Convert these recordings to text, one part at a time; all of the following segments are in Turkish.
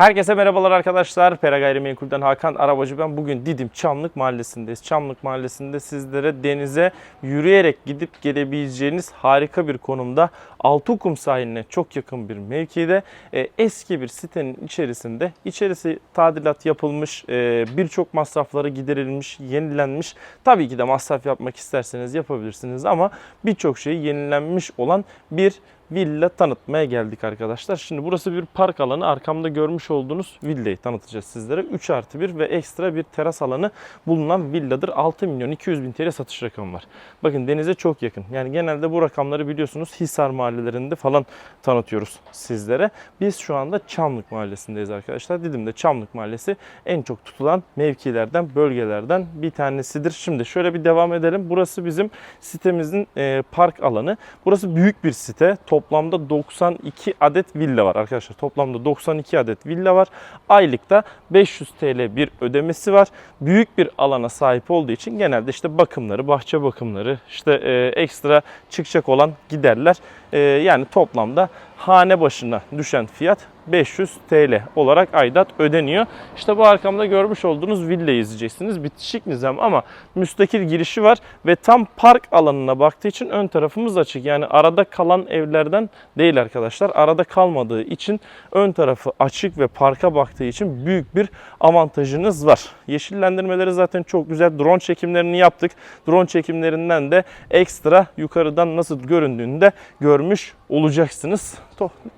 Herkese merhabalar arkadaşlar. Pera Gayrimenkul'den Hakan Arabacı ben. Bugün Didim Çamlık Mahallesi'ndeyiz. Çamlık Mahallesi'nde sizlere denize yürüyerek gidip gelebileceğiniz harika bir konumda Altıkum sahiline çok yakın bir mevkide e, eski bir sitenin içerisinde içerisi tadilat yapılmış, e, birçok masrafları giderilmiş, yenilenmiş. Tabii ki de masraf yapmak isterseniz yapabilirsiniz ama birçok şey yenilenmiş olan bir villa tanıtmaya geldik arkadaşlar. Şimdi burası bir park alanı. Arkamda görmüş olduğunuz villayı tanıtacağız sizlere. 3 artı 1 ve ekstra bir teras alanı bulunan villadır. 6 milyon 200 bin TL satış rakamı var. Bakın denize çok yakın. Yani genelde bu rakamları biliyorsunuz Hisar mahallelerinde falan tanıtıyoruz sizlere. Biz şu anda Çamlık mahallesindeyiz arkadaşlar. Didim'de Çamlık mahallesi en çok tutulan mevkilerden, bölgelerden bir tanesidir. Şimdi şöyle bir devam edelim. Burası bizim sitemizin e, park alanı. Burası büyük bir site. Toplamda 92 adet villa var arkadaşlar. Toplamda 92 adet villa var. Aylıkta 500 TL bir ödemesi var. Büyük bir alana sahip olduğu için genelde işte bakımları, bahçe bakımları, işte e, ekstra çıkacak olan giderler. E, yani toplamda hane başına düşen fiyat 500 TL olarak aidat ödeniyor. İşte bu arkamda görmüş olduğunuz villayı izleyeceksiniz. Bitişik nizam ama müstakil girişi var ve tam park alanına baktığı için ön tarafımız açık. Yani arada kalan evlerden değil arkadaşlar. Arada kalmadığı için ön tarafı açık ve parka baktığı için büyük bir avantajınız var. Yeşillendirmeleri zaten çok güzel. Drone çekimlerini yaptık. Drone çekimlerinden de ekstra yukarıdan nasıl göründüğünü de görmüş olacaksınız.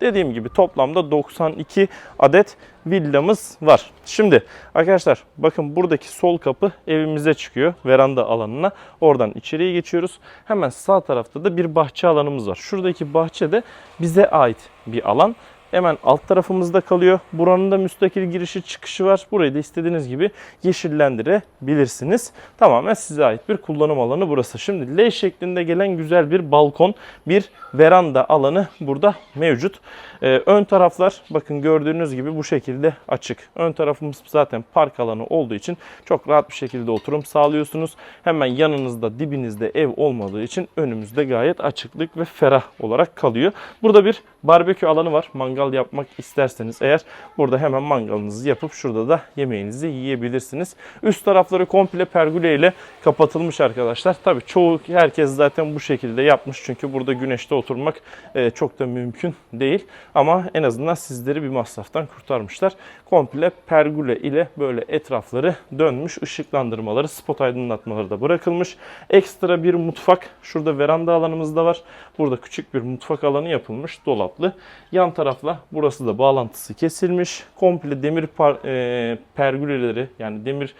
Dediğim gibi toplamda 92 adet villamız var. Şimdi arkadaşlar bakın buradaki sol kapı evimize çıkıyor. Veranda alanına. Oradan içeriye geçiyoruz. Hemen sağ tarafta da bir bahçe alanımız var. Şuradaki bahçe de bize ait bir alan. Hemen alt tarafımızda kalıyor. Buranın da müstakil girişi çıkışı var. Burayı da istediğiniz gibi yeşillendirebilirsiniz. Tamamen size ait bir kullanım alanı burası. Şimdi L şeklinde gelen güzel bir balkon, bir veranda alanı burada mevcut. Ee, ön taraflar bakın gördüğünüz gibi bu şekilde açık. Ön tarafımız zaten park alanı olduğu için çok rahat bir şekilde oturum sağlıyorsunuz. Hemen yanınızda dibinizde ev olmadığı için önümüzde gayet açıklık ve ferah olarak kalıyor. Burada bir barbekü alanı var. Mangal yapmak isterseniz eğer burada hemen mangalınızı yapıp şurada da yemeğinizi yiyebilirsiniz. Üst tarafları komple pergüle ile kapatılmış arkadaşlar. Tabii çoğu herkes zaten bu şekilde yapmış çünkü burada güneşte oturmak e, çok da mümkün değil. Ama en azından sizleri bir masraftan kurtarmışlar. Komple pergüle ile böyle etrafları dönmüş. ışıklandırmaları, spot aydınlatmaları da bırakılmış. Ekstra bir mutfak. Şurada veranda alanımız da var. Burada küçük bir mutfak alanı yapılmış. Dolaplı. Yan tarafla burası da bağlantısı kesilmiş. Komple demir par, e, pergüleleri yani demir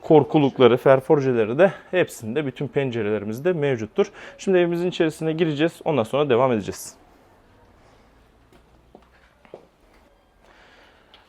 korkulukları, ferforjeleri de hepsinde bütün pencerelerimizde mevcuttur. Şimdi evimizin içerisine gireceğiz. Ondan sonra devam edeceğiz.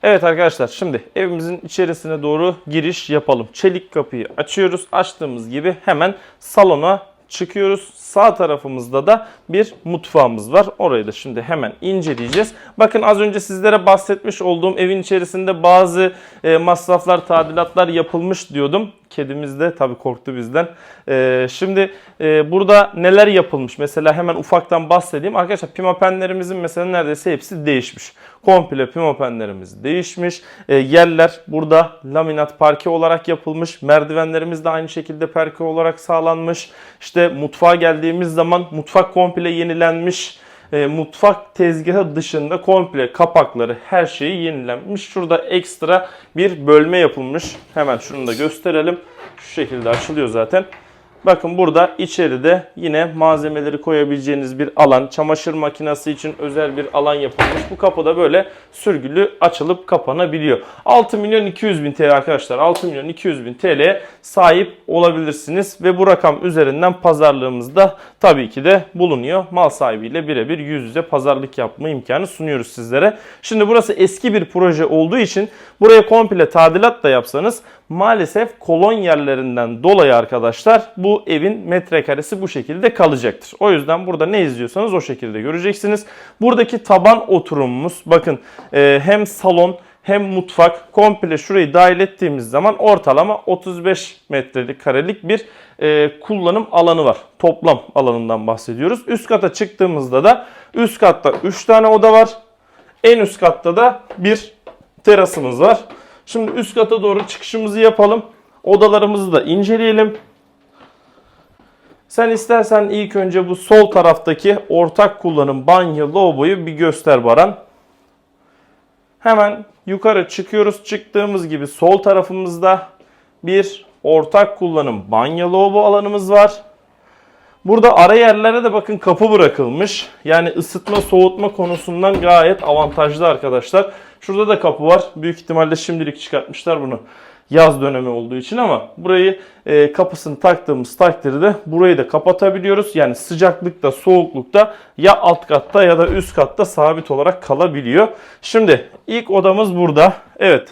Evet arkadaşlar şimdi evimizin içerisine doğru giriş yapalım. Çelik kapıyı açıyoruz. Açtığımız gibi hemen salona çıkıyoruz. Sağ tarafımızda da bir mutfağımız var. Orayı da şimdi hemen inceleyeceğiz. Bakın az önce sizlere bahsetmiş olduğum evin içerisinde bazı e, masraflar, tadilatlar yapılmış diyordum. Kedimiz de tabii korktu bizden. E, şimdi e, burada neler yapılmış? Mesela hemen ufaktan bahsedeyim. Arkadaşlar pimapenlerimizin mesela neredeyse hepsi değişmiş. Komple pimapenlerimiz değişmiş. E, yerler burada laminat parke olarak yapılmış. Merdivenlerimiz de aynı şekilde parke olarak sağlanmış. İşte mutfağa geldiğimiz zaman mutfak komple yenilenmiş. E, mutfak tezgahı dışında komple kapakları her şeyi yenilenmiş. Şurada ekstra bir bölme yapılmış. Hemen şunu da gösterelim. Şu şekilde açılıyor zaten. Bakın burada içeride yine malzemeleri koyabileceğiniz bir alan. Çamaşır makinesi için özel bir alan yapılmış. Bu kapıda böyle sürgülü açılıp kapanabiliyor. 6 milyon 200 bin TL arkadaşlar. 6 milyon 200 bin TL'ye sahip olabilirsiniz. Ve bu rakam üzerinden pazarlığımızda tabii ki de bulunuyor. Mal sahibiyle birebir yüz yüze pazarlık yapma imkanı sunuyoruz sizlere. Şimdi burası eski bir proje olduğu için buraya komple tadilat da yapsanız maalesef kolon yerlerinden dolayı arkadaşlar bu evin metrekaresi bu şekilde kalacaktır. O yüzden burada ne izliyorsanız o şekilde göreceksiniz. Buradaki taban oturumumuz bakın e, hem salon hem mutfak komple şurayı dahil ettiğimiz zaman ortalama 35 metrelik karelik bir e, kullanım alanı var. Toplam alanından bahsediyoruz. Üst kata çıktığımızda da üst katta 3 tane oda var. En üst katta da bir terasımız var. Şimdi üst kata doğru çıkışımızı yapalım. Odalarımızı da inceleyelim. Sen istersen ilk önce bu sol taraftaki ortak kullanım banyo lavaboyu bir göster Baran. Hemen yukarı çıkıyoruz. Çıktığımız gibi sol tarafımızda bir ortak kullanım banyo lavabo alanımız var. Burada ara yerlere de bakın kapı bırakılmış. Yani ısıtma soğutma konusundan gayet avantajlı arkadaşlar. Şurada da kapı var. Büyük ihtimalle şimdilik çıkartmışlar bunu yaz dönemi olduğu için ama burayı e, kapısını taktığımız takdirde burayı da kapatabiliyoruz. Yani sıcaklıkta soğuklukta ya alt katta ya da üst katta sabit olarak kalabiliyor. Şimdi ilk odamız burada. Evet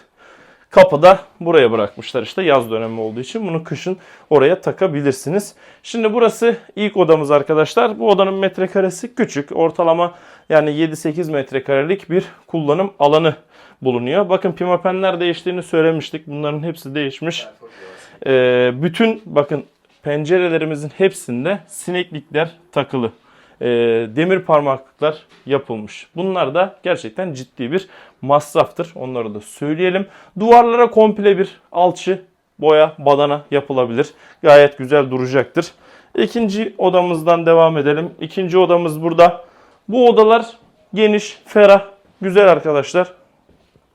kapıda buraya bırakmışlar işte yaz dönemi olduğu için bunu kışın oraya takabilirsiniz. Şimdi burası ilk odamız arkadaşlar. Bu odanın metrekaresi küçük. Ortalama yani 7-8 metrekarelik bir kullanım alanı bulunuyor. Bakın pimapenler değiştiğini söylemiştik. Bunların hepsi değişmiş. Ee, bütün bakın pencerelerimizin hepsinde sineklikler takılı. Ee, demir parmaklıklar yapılmış. Bunlar da gerçekten ciddi bir masraftır. Onları da söyleyelim. Duvarlara komple bir alçı, boya, badana yapılabilir. Gayet güzel duracaktır. İkinci odamızdan devam edelim. İkinci odamız burada. Bu odalar geniş, ferah, güzel arkadaşlar.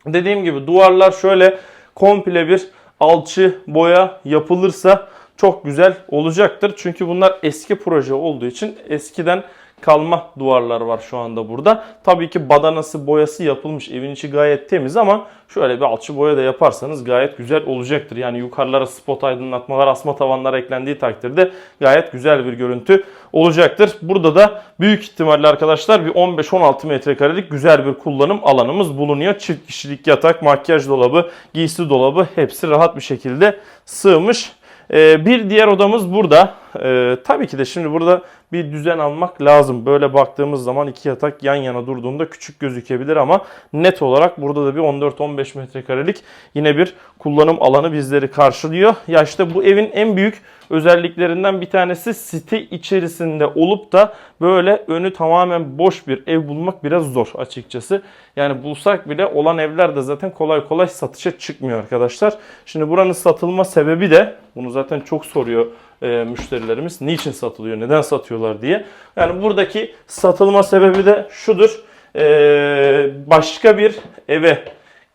Dediğim gibi duvarlar şöyle komple bir alçı boya yapılırsa çok güzel olacaktır. Çünkü bunlar eski proje olduğu için eskiden kalma duvarlar var şu anda burada. Tabii ki badanası boyası yapılmış. Evin içi gayet temiz ama şöyle bir alçı boya da yaparsanız gayet güzel olacaktır. Yani yukarılara spot aydınlatmalar, asma tavanlar eklendiği takdirde gayet güzel bir görüntü olacaktır. Burada da büyük ihtimalle arkadaşlar bir 15-16 metrekarelik güzel bir kullanım alanımız bulunuyor. Çift kişilik yatak, makyaj dolabı, giysi dolabı hepsi rahat bir şekilde sığmış. Ee, bir diğer odamız burada. Ee, tabii ki de şimdi burada bir düzen almak lazım. Böyle baktığımız zaman iki yatak yan yana durduğunda küçük gözükebilir ama net olarak burada da bir 14-15 metrekarelik yine bir kullanım alanı bizleri karşılıyor. Ya işte bu evin en büyük özelliklerinden bir tanesi site içerisinde olup da böyle önü tamamen boş bir ev bulmak biraz zor açıkçası. Yani bulsak bile olan evler de zaten kolay kolay satışa çıkmıyor arkadaşlar. Şimdi buranın satılma sebebi de bunu zaten çok soruyor e, müşterilerimiz. Niçin satılıyor, neden satıyorlar diye. Yani buradaki satılma sebebi de şudur. E, başka bir eve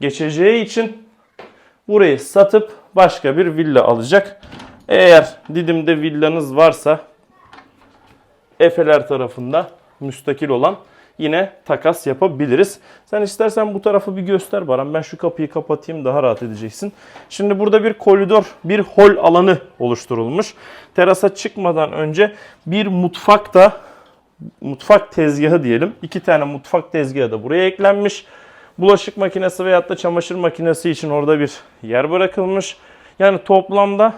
geçeceği için burayı satıp başka bir villa alacak. Eğer Didim'de villanız varsa Efeler tarafında müstakil olan yine takas yapabiliriz. Sen istersen bu tarafı bir göster Baran. Ben şu kapıyı kapatayım daha rahat edeceksin. Şimdi burada bir koridor, bir hol alanı oluşturulmuş. Terasa çıkmadan önce bir mutfak da mutfak tezgahı diyelim. İki tane mutfak tezgahı da buraya eklenmiş. Bulaşık makinesi veyahut da çamaşır makinesi için orada bir yer bırakılmış. Yani toplamda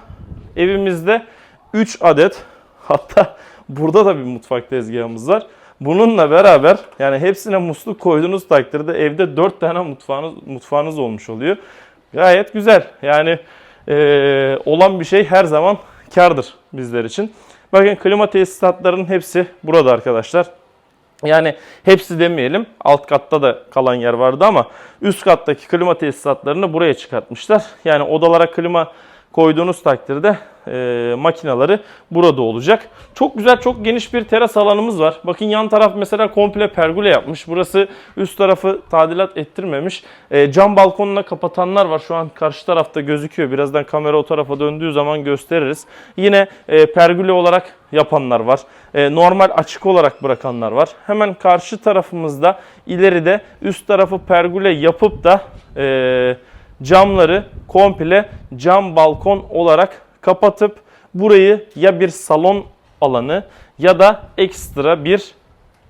evimizde 3 adet hatta burada da bir mutfak tezgahımız var. Bununla beraber yani hepsine musluk koyduğunuz takdirde evde 4 tane mutfağınız, mutfağınız olmuş oluyor. Gayet güzel. Yani eee, olan bir şey her zaman kardır bizler için. Bakın klima tesisatlarının hepsi burada arkadaşlar. Yani hepsi demeyelim. Alt katta da kalan yer vardı ama üst kattaki klima tesisatlarını buraya çıkartmışlar. Yani odalara klima koyduğunuz takdirde e, makinaları burada olacak. Çok güzel, çok geniş bir teras alanımız var. Bakın yan taraf mesela komple pergole yapmış. Burası üst tarafı tadilat ettirmemiş. E, cam balkonuna kapatanlar var. Şu an karşı tarafta gözüküyor. Birazdan kamera o tarafa döndüğü zaman gösteririz. Yine e, pergole olarak yapanlar var. E, normal açık olarak bırakanlar var. Hemen karşı tarafımızda ileride üst tarafı pergole yapıp da e, camları komple cam balkon olarak kapatıp burayı ya bir salon alanı ya da ekstra bir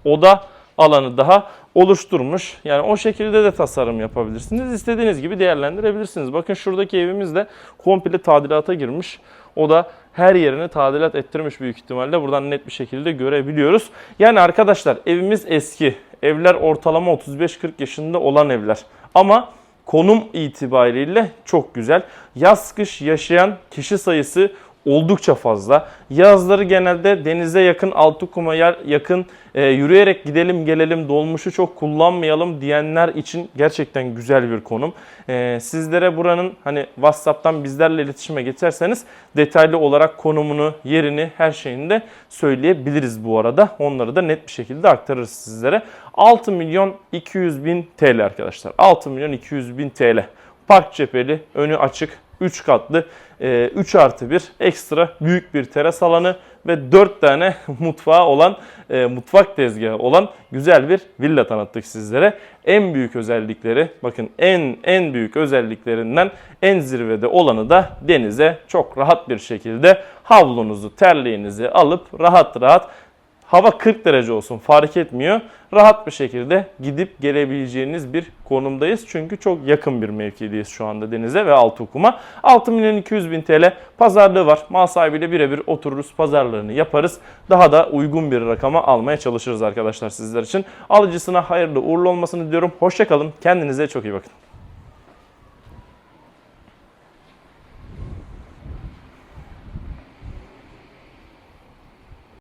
oda alanı daha oluşturmuş. Yani o şekilde de tasarım yapabilirsiniz. İstediğiniz gibi değerlendirebilirsiniz. Bakın şuradaki evimiz de komple tadilata girmiş. O da her yerini tadilat ettirmiş büyük ihtimalle. Buradan net bir şekilde görebiliyoruz. Yani arkadaşlar evimiz eski. Evler ortalama 35-40 yaşında olan evler. Ama konum itibariyle çok güzel. Yaz kış yaşayan kişi sayısı oldukça fazla. Yazları genelde denize yakın, altı kuma yer yakın e, yürüyerek gidelim gelelim dolmuşu çok kullanmayalım diyenler için gerçekten güzel bir konum. E, sizlere buranın hani WhatsApp'tan bizlerle iletişime geçerseniz detaylı olarak konumunu, yerini, her şeyini de söyleyebiliriz bu arada. Onları da net bir şekilde aktarırız sizlere. 6 milyon 200 bin TL arkadaşlar. 6 milyon 200 bin TL. Park cepheli, önü açık, 3 katlı, 3 artı 1 ekstra büyük bir teras alanı ve 4 tane mutfağı olan, e, mutfak tezgahı olan güzel bir villa tanıttık sizlere. En büyük özellikleri, bakın en en büyük özelliklerinden en zirvede olanı da denize çok rahat bir şekilde havlunuzu, terliğinizi alıp rahat rahat Hava 40 derece olsun fark etmiyor. Rahat bir şekilde gidip gelebileceğiniz bir konumdayız. Çünkü çok yakın bir mevkideyiz şu anda denize ve Altıokuma. 6 milyon 200 bin TL pazarlığı var. Mal sahibiyle birebir otururuz pazarlığını yaparız. Daha da uygun bir rakama almaya çalışırız arkadaşlar sizler için. Alıcısına hayırlı uğurlu olmasını diliyorum. Hoşçakalın. Kendinize çok iyi bakın.